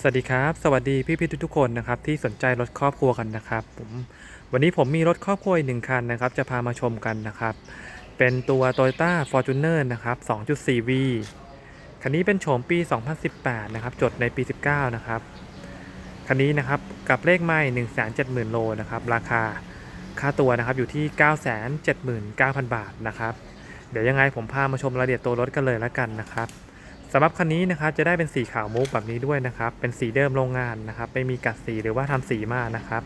สวัสดีครับ สวัสดีพี่พี่ทุกๆคนนะครับที่สนใจรถครอบครัวกันนะครับผมวันนี้ผมมีรถครอบครัวอีกหนึ่งคันนะครับ จะพามาชมกันนะครับ เป็นตัว Toyota Fortuner นะครับ 2.4V คันนี้เป็นโฉมปี 2018 นะครับ จดในปี 19 นะครับ คันนี้นะครับกับเลขไม่ 170,000 โลนะครับ ราคาค่าตัวนะครับอยู่ที่ 979,000 บาทนะครับ เดี๋ยวยังไงผมพามาชมรายละเอียดตัวรถกันเลยแล้วกันนะครับ สำหรับคันนี้นะครับจะได้เป็นสีขาวมุกแบบนี้ด้วยนะครับ เป็นสีเดิมโรงงานนะครับไม่มีกัดสีหรือว่าทำสีมานะครับ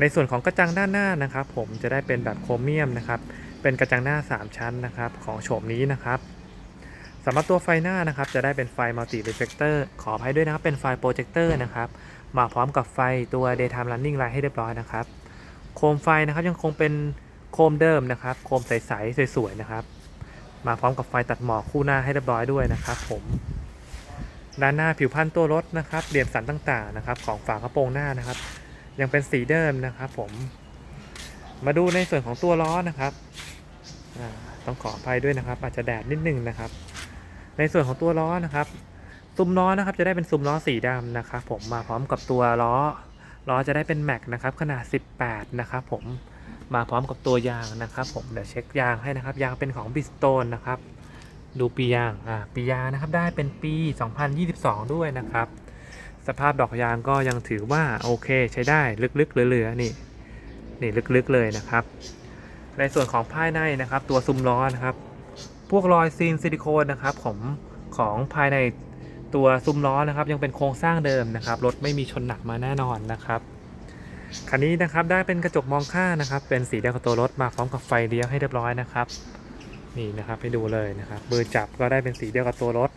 ในส่วนของกระจังด้านหน้านะครับ ผมจะได้เป็นแบบโครเมียมนะครับ เป็นกระจังหน้า 3 ชั้นนะครับ ของโฉมนี้นะครับสำหรับตัวไฟหน้านะครับ จะได้เป็นไฟมัลติ r e เฟ c เตอร์ขออภัยด้วยนะครับ เป็นไฟโปรเจคเตอร์นะครับ มาพร้อมกับไฟตัว daytime running light ให้เรียบร้อยนะครับ โคมไฟนะครับยังคงเป็นโคมเดิมนะครับ โคมใสๆสวยๆนะครับ มาพร้อมกับไฟตัดหมอกคู่หน้าให้เรียบร้อยด้วยนะครับ ผมด้านหน้าผิวพันตัวรถนะครับเหลี่ยมสันต่างๆนะครับ ของฝากระโปรงหน้านะครับ ยังเป็นสีเดิมนะครับ ผม มาดูในส่วนของตัวล้อนะครับต้องขออภัยด้วยนะครับ อาจจะแดดนิดนึงนะครับ ในส่วนของตัวล้อนะครับซุ้มล้อนะครับ จะได้เป็นซุ้มล้อสีดำนะครับ ผมมาพร้อมกับตัวล้อล้อจะได้เป็นแม็กนะครับขนาด 18 นะครับ ผม มาพร้อมกับตัวยางนะครับ ผมเดี๋ยวเช็คยางให้นะครับ ยางเป็นของบิสโตนนะครับ ดูปียางอ่าปียางนะครับได้เป็นปี 2022 ด้วยนะครับ สภาพดอกยางก็ยังถือว่าโอเคใช้ได้ลึกๆเหลือๆนี่นี่ลึกๆเลยนะครับ ในส่วนของภายในนะครับ ตัวซุ้มล้อนะครับ พวกรอยซีนซิลิโคนนะครับของของภายในตัวซุ้มล้อนะครับ ยังเป็นโครงสร้างเดิมนะครับรถไม่มีชนหนักมาแน่นอนนะครับ คันนี้นะครับได้เป็นกระจกมองข้างนะครับ เป็นสีแดงกับตัวรถมาพร้อมกับไฟเลี้ยวให้เรียบร้อยนะครับ นี่นะครับให้ดูเลยนะครับมือร์จับก็ได้เป็นสีเดียวกับตัวรถ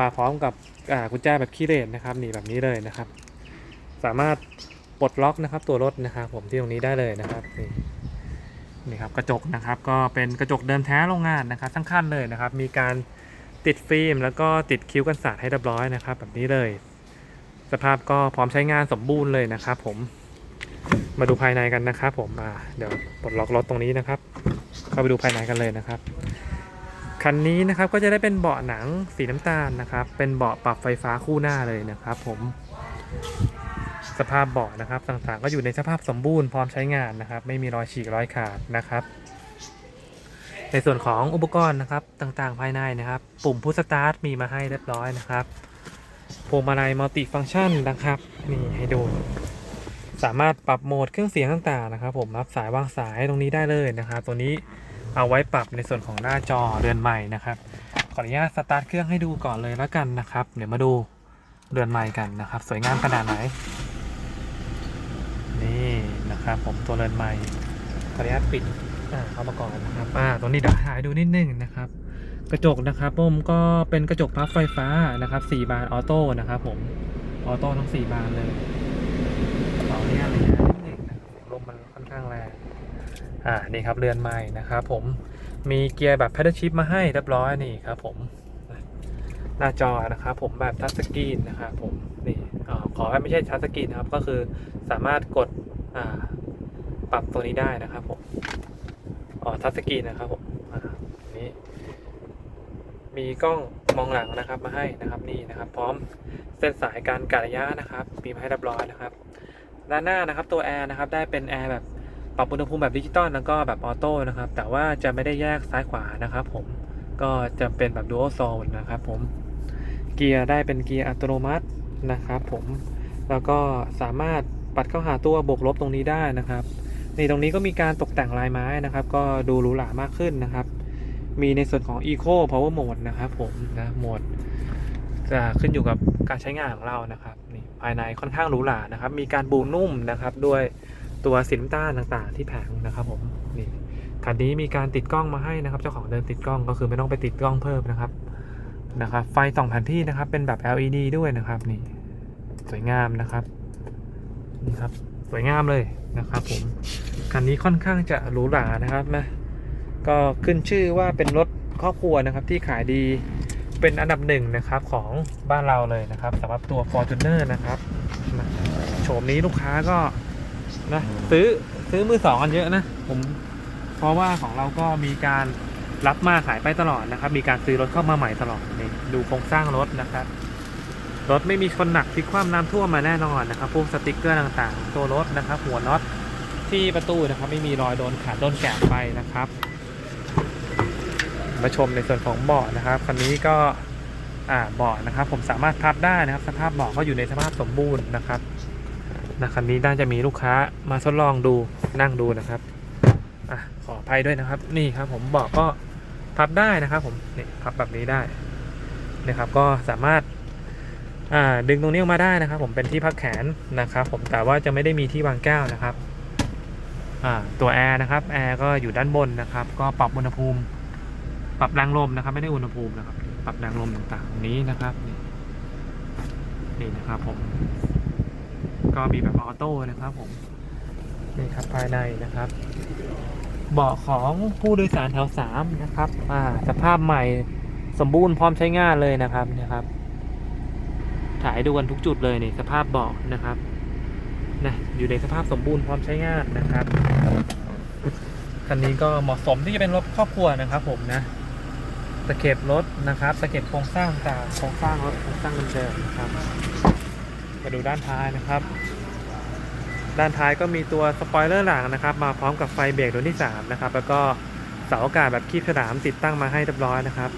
มาพร้อมกับกุญแจแบบคีย์เลสนะครับนี่แบบนี้เลยนะครับ สามารถปลดล็อกนะครับตัวรถนะครับ ผมที่ตรงนี้ได้เลยนะครับนี่นี่ครับกระจกนะครับก็เป็นกระจกเดิมแท้โรงงานนะครับ ทั้งคันเลยนะครับ มีการติดฟิล์ม แล้วก็ติดคิ้วกันสาดให้เรียบร้อยนะครับ แบบนี้เลย สภาพก็พร้อมใช้งานสมบูรณ์เลยนะครับ ผม มาดูภายในกันนะครับผมอ่าเดี๋ยวปลดล็อกรถตรงนี้นะครับ เข้าไปดูภายในกันเลยนะครับ คันนี้นะครับก็จะได้เป็นเบาะหนังสีน้ำตาลนะครับ เป็นเบาะปรับไฟฟ้าคู่หน้าเลยนะครับ ผมสภาพเบาะนะครับต่างๆ ก็อยู่ในสภาพสมบูรณ์พร้อมใช้งานนะครับ ไม่มีรอยฉีกรอยขาดนะครับ ในส่วนของอุปกรณ์นะครับต่างๆ ภายในนะครับ ปุ่มพุชสตาร์ทมีมาให้เรียบร้อยนะครับพวงมาลัยมัลติฟังก์ชันนะครับนี่ให้ดู สามารถปรับโหมดเครื่องเสียงต่างๆนะครับ ผมรับสายวางสายตรงนี้ได้เลยนะครับ ตัวนี้เอาไว้ปรับในส่วนของหน้าจอเรือนใหม่นะครับ ขออนุญาตสตาร์ทเครื่องให้ดูก่อนเลยแล้วกันนะครับ เดี๋ยวมาดูเรือนใหม่กันนะครับ สวยงามขนาดไหน นี่นะครับ ผมตัวเรือนใหม่ ขออนุญาตปิดอ่าเข้ามาก่อนนะครับอ่าตัวนี้เดี๋ยวถ่ายดูนิดนึงนะครับ กระจกนะครับผมก็เป็นกระจกพับไฟฟ้านะครับ 4 บานออโต้นะครับ ผม ออโต้ทั้ง 4 บานเลย นุญาตเลยนะนิดหนึ่งนะครับลมมันค่อนข้างแรงอ่านี่ครับเรือนใหม่นะครับผมมีเกียร์แบบ paddle shift มาให้เรียบร้อยนี่ครับผมหน้าจอนะครับผมแบบทัชสกรีนนะครับผมนี่อขอให้ไม่ใช่ทัชสกรีนนะครับก็คือสามารถกดปรับตัวนี้ได้นะครับผมอ๋อทัชสกรีนนะครับผมนี้มีกล้องมองหลังนะครับมาให้นะครับนี่นะครับ พร้อมเส้นสายการกะระยะนะครับมีมาให้เรียบร้อยนะครับ ด้านหน้านะครับตัวแอร์นะครับได้เป็นแอร์แบบปรับอุณหภูมิแบบดิจิตอลแล้วก็แบบออโต้นะครับ แต่ว่าจะไม่ได้แยกซ้ายขวานะครับผมก็จะเป็นแบบดูอัลโซนนะครับผมเกียร์ได้เป็นเกียร์อัตโนมัตินะครับผมแล้วก็สามารถปัดเข้าหาตัวบวกลบตรงนี้ได้นะครับนี่ตรงนี้ก็มีการตกแต่งลายไม้นะครับ ก็ดูหรูหรามากขึ้นนะครับ มีในส่วนของ Eco Power Mode นะครับผมนะโหมด จะขึ้นอยู่กับการใช้งานของเรานะครับนี่ภายในค่อนข้างหรูหรานะครับ มีการบูนุ่มนะครับด้วยตัวสีน้ำตาลต่างๆ ที่แผงนะครับผมนี่คันนี้มีการติดกล้องมาให้นะครับ เจ้าของเดินติดกล้องก็คือไม่ต้องไปติดกล้องเพิ่มนะครับนะครับ ไฟส่องแผนที่นะครับ เป็นแบบ LED ด้วยนะครับนี่สวยงามนะครับนี่ครับสวยงามเลยนะครับ ผมคันนี้ค่อนข้างจะหรูหรานะครับนะก็ขึ้นชื่อว่าเป็นรถครอบครัวนะครับที่ขายดี เป็นอันดับหนึ่งนะครับของบ้านเราเลยนะครับสำหรับตัว Fortuner นะครับโฉมนี้ลูกค้าก็นะซื้อซื้อมือสองกันเยอะนะผมเพราะว่าของเราก็มีการรับมาขายไปตลอดนะครับ มีการซื้อรถเข้ามาใหม่ตลอดนี่ดูโครงสร้างรถนะครับรถไม่มีชนหนักพลิกคว่ำน้ำท่วมมาแน่นอนนะครับ พวกสติกเกอร์ต่างๆ ตัวรถนะครับ หัวน็อตที่ประตูนะครับ ไม่มีรอยโดนขาดโดนแกะไปนะครับ มาชมในส่วนของเบาะนะครับคันนี้ก็เบาะนะครับ ผมสามารถพับได้นะครับ สภาพเบาะก็อยู่ในสภาพสมบูรณ์นะครับนะคันนี้น่าจะมีลูกค้ามาทดลองดูนั่งดูนะครับอะขออภัยด้วยนะครับ นี่ครับ ผมเบาะก็พับได้นะครับ ผมนี่พับแบบนี้ได้นะครับ ก็สามารถอ่าดึงตรงนี้ออกมาได้นะครับ ผมเป็นที่พักแขนนะครับ ผมแต่ว่าจะไม่ได้มีที่วางแก้วนะครับอ่าตัวแอร์นะครับแอร์ก็อยู่ด้านบนนะครับ ก็ปรับอุณหภูมิ ปรับแรงลมนะครับ ไม่ได้อุณหภูมินะครับ ปรับแรงลมต่างๆตรงนี้นะครับนี่นี่นะครับผม ก็มีแบบออโต้นะครับผมนี่ครับภายในนะครับ เบาะของผู้โดยสารแถวสามนะครับ อ่า สภาพใหม่สมบูรณ์พร้อมใช้งานเลยนะครับนะครับ ถ่ายดูกันทุกจุดเลยนี่สภาพเบาะนะครับนะอยู่ในสภาพสมบูรณ์พร้อมใช้งานนะครับคันนี้ก็เหมาะสมที่จะเป็นรถครอบครัวนะครับผมนะ ตะเข็บรถนะครับตะเข็บโครงสร้างต่างโครงสร้างรถโครงสร้างเดิมๆนะครับ มาดูด้านท้ายนะครับ ด้านท้ายก็มีตัวสปอยเลอร์หลังนะครับ มาพร้อมกับไฟเบรกดวงที่3นะครับแล้วก็เสาอากาศแบบคีบฉลามติดตั้งมาให้เรียบร้อยนะครับ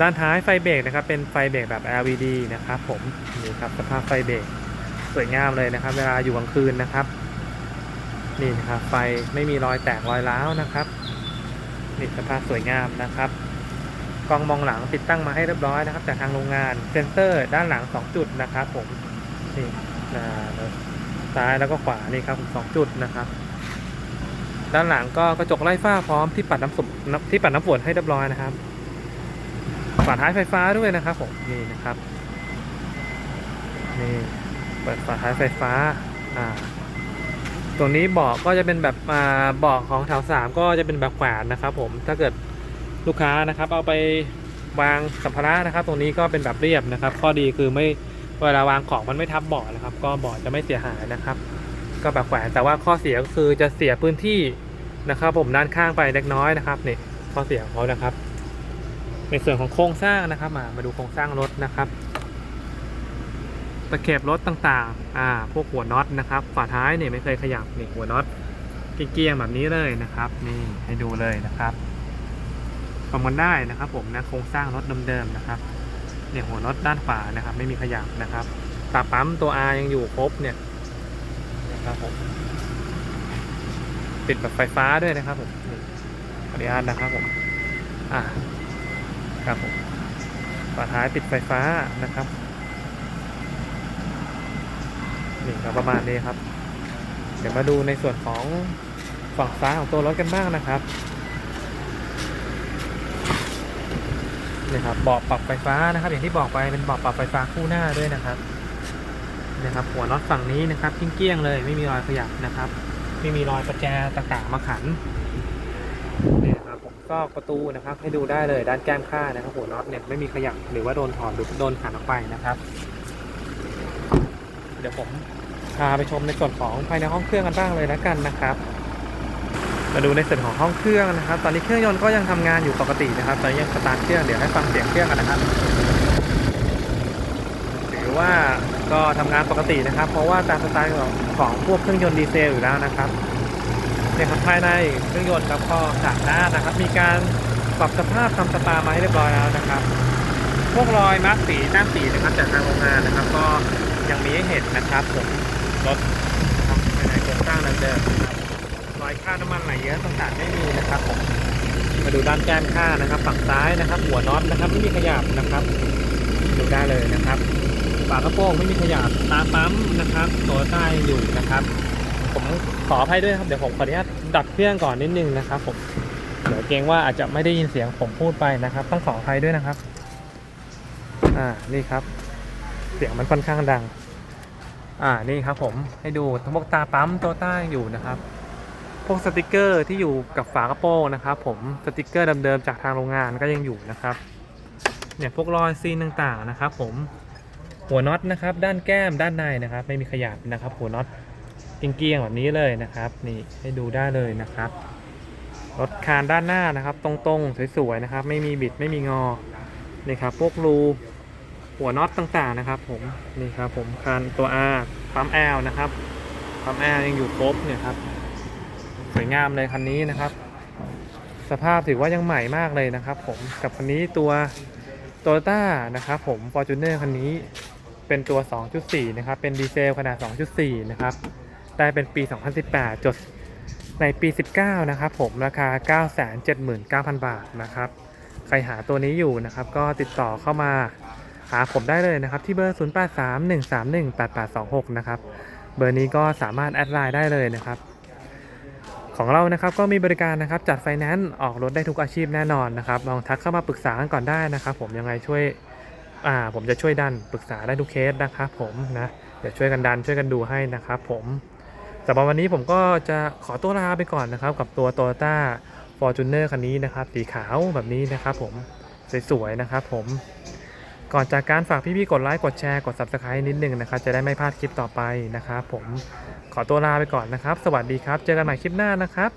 ด้านท้ายไฟเบรกนะครับ เป็นไฟเบรกแบบ LED นะครับ ผมนี่ครับสภาพไฟเบรกสวยงามเลยนะครับ เวลาอยู่กลางคืนนะครับนี่นะครับไฟไม่มีรอยแตกรอยร้าวนะครับนี่สภาพสวยงามนะครับ กล้องมองหลังติดตั้งมาให้เรียบร้อยนะครับจากทางโรงงานเซ็นเซอร์ด้านหลัง 2 จุดนะครับผมนี่นะซ้ายแล้วก็ขวานี่ครับสองจุดนะครับ ด้านหลังก็กระจกไล่ฝ้าพร้อมที่ปัดน้ำฝนที่ปัดน้ำฝนให้เรียบร้อยนะครับฝาท้ายไฟฟ้าด้วยนะครับผมนี่นะครับนี่เปิดฝาท้ายไฟฟ้าอ่าตรงนี้เบาะก็จะเป็นแบบอ่าเบาะของแถวสามก็จะเป็นแบบแขวนนะครับผมถ้าเกิด ลูกค้านะครับ เอาไปวางสัมภาระนะครับ ตรงนี้ก็เป็นแบบเรียบนะครับ ข้อดีคือไม่เวลาวางของมันไม่ทับเบาะนะครับ ก็เบาะจะไม่เสียหายนะครับ ก็แบบแขวนแต่ว่าข้อเสียก็คือจะเสียพื้นที่นะครับ ผมด้านข้างไปเล็กน้อยนะครับนี่ข้อเสียของเขานะครับ ในส่วนของโครงสร้างนะครับ มามาดูโครงสร้างรถนะครับตะเข็บรถต่างๆ อ่า พวกหัวน็อตนะครับ ฝาท้ายเนี่ยไม่เคยขยับนี่หัวน็อตเกี้ยงแบบนี้เลยนะครับ นี่ให้ดูเลยนะครับ ประเมินได้นะครับ ผมนะโครงสร้างรถเดิมๆนะครับเนี่ยหัวน็อตด้านขวานะครับ ไม่มีขยับนะครับตาปั๊มตัว R ยังอยู่ครบเนี่ยนะครับผมติดแบบไฟฟ้าด้วยนะครับผมขออนุญาตนะครับผมอ่าครับผมฝาท้ายปิดไฟฟ้านะครับนี่ก็ประมาณนี้ครับ เดี๋ยวมาดูในส่วนของฝั่งซ้ายของตัวรถกันบ้างนะครับ นี่ครับเบาะปรับไฟฟ้านะครับ อย่างที่บอกไปเป็นเบาะปรับไฟฟ้าคู่หน้าด้วยนะครับนะครับ หัวน็อตฝั่งนี้นะครับเกลี้ยงๆเลย ไม่มีรอยขยับนะครับ ไม่มีรอยประแจต่างๆมาขันนี่นะครับผมซอกประตูนะครับ ให้ดูได้เลยด้านแก้มข้างนะครับ หัวน็อตเนี่ยไม่มีขยับหรือว่าโดนถอดหรือโดนขันออกไปนะครับ เดี๋ยวผมพาไปชมในส่วนของภายในห้องเครื่องกันบ้างเลยแล้วกันนะครับ มาดูในส่วนของห้องเครื่องนะครับ ตอนนี้เครื่องยนต์ก็ยังทำงานอยู่ปกตินะครับ ตอนนี้ยังสตาร์ทเครื่องเดี๋ยวให้ฟังเสียงเครื่องกันนะครับหรือว่าก็ทำงานปกตินะครับ เพราะว่าตามสไตล์ของของพวกเครื่องยนต์ดีเซลอยู่แล้วนะครับเนี่ยครับภายในเครื่องยนต์ครับก็สะอาดนะครับ มีการปรับสภาพทำสปามาให้เรียบร้อยแล้วนะครับ พวกรอยมาร์กสีหน้าสีนะครับจากทางโรงงานนะครับ ก็ยังมีให้เห็นนะครับผมรถภายในโครงสร้างเดิมๆนะครับ รอยค่าน้ำมันไหลเยอะต่างๆไม่มีนะครับผมมาดูด้านแก้มข้านะครับ ฝั่งซ้ายนะครับ หัวน็อตนะครับไม่มีขยับนะครับ ดูได้เลยนะครับฝากระโปรงไม่มีขยับตาปั๊มนะครับตัวใต้อยู่นะครับ ผมขออภัยด้วยครับเดี๋ยวผมขออนุญาตดับเครื่องก่อนนิดนึงนะครับผมเดี๋ยวเกรงว่าอาจจะไม่ได้ยินเสียงผมพูดไปนะครับ ต้องขออภัยด้วยนะครับ อ่านี่ครับ เสียงมันค่อนข้างดัง อ่านี่ครับผมให้ดูทั้งพวกตาปั๊มตัวใต้อยู่นะครับ พวกสติกเกอร์ที่อยู่กับฝากระโปรงนะครับ ผมสติกเกอร์เดิมๆจากทางโรงงานก็ยังอยู่นะครับเนี่ยพวกรอยซีนต่างๆนะครับ ผมหัวน็อตนะครับ ด้านแก้มด้านในนะครับ ไม่มีขยับนะครับ หัวน็อตเกลี้ยงๆแบบนี้เลยนะครับ นี่ให้ดูได้เลยนะครับรถคานด้านหน้านะครับ ตรงๆสวยๆนะครับ ไม่มีบิดไม่มีงอนี่ครับพวกรูหัวน็อตต่างๆนะครับ ผมนี่ครับผมคันตัว R ปั๊ม L นะครับปั๊ม L ยังอยู่ครบเนี่ยครับ สวยงามเลยคันนี้นะครับ สภาพถือว่ายังใหม่มากเลยนะครับ ผมกับคันนี้ตัวโตโยต้านะครับผม Fortuner คันนี้เป็นตัว 2.4 นะครับ เป็นดีเซลขนาด 2.4 นะครับ ได้เป็นปี 2018 จดในปี 19 นะครับผม ราคา 979,000 บาทนะครับ ใครหาตัวนี้อยู่นะครับ ก็ติดต่อเข้ามาหาผมได้เลยนะครับ ที่เบอร์ 0831318826 นะครับ เบอร์นี้ก็สามารถแอดไลน์ได้เลยนะครับ ของเรานะครับก็มีบริการนะครับจัดไฟแนนซ์ออกรถได้ทุกอาชีพแน่นอนนะครับลองทักเข้ามาปรึกษากันก่อนได้นะครับผมยังไงช่วยอ่าผมจะช่วยดันปรึกษาได้ทุกเคสนะครับผมนะเดี๋ยวช่วยกันดันช่วยกันดูให้นะครับผมสำหรับวันนี้ผมก็จะขอตัวลาไปก่อนนะครับกับตัว Toyota Fortuner คันนี้นะครับสีขาวแบบนี้นะครับผมสวยๆนะครับผม ก่อนจากการฝากพี่ๆกดไลค์กดแชร์กด Subscribe นิดนึงนะครับจะได้ไม่พลาดคลิปต่อไปนะครับผมขอตัวลาไปก่อนนะครับ สวัสดีครับ เจอกันใหม่คลิปหน้านะครับ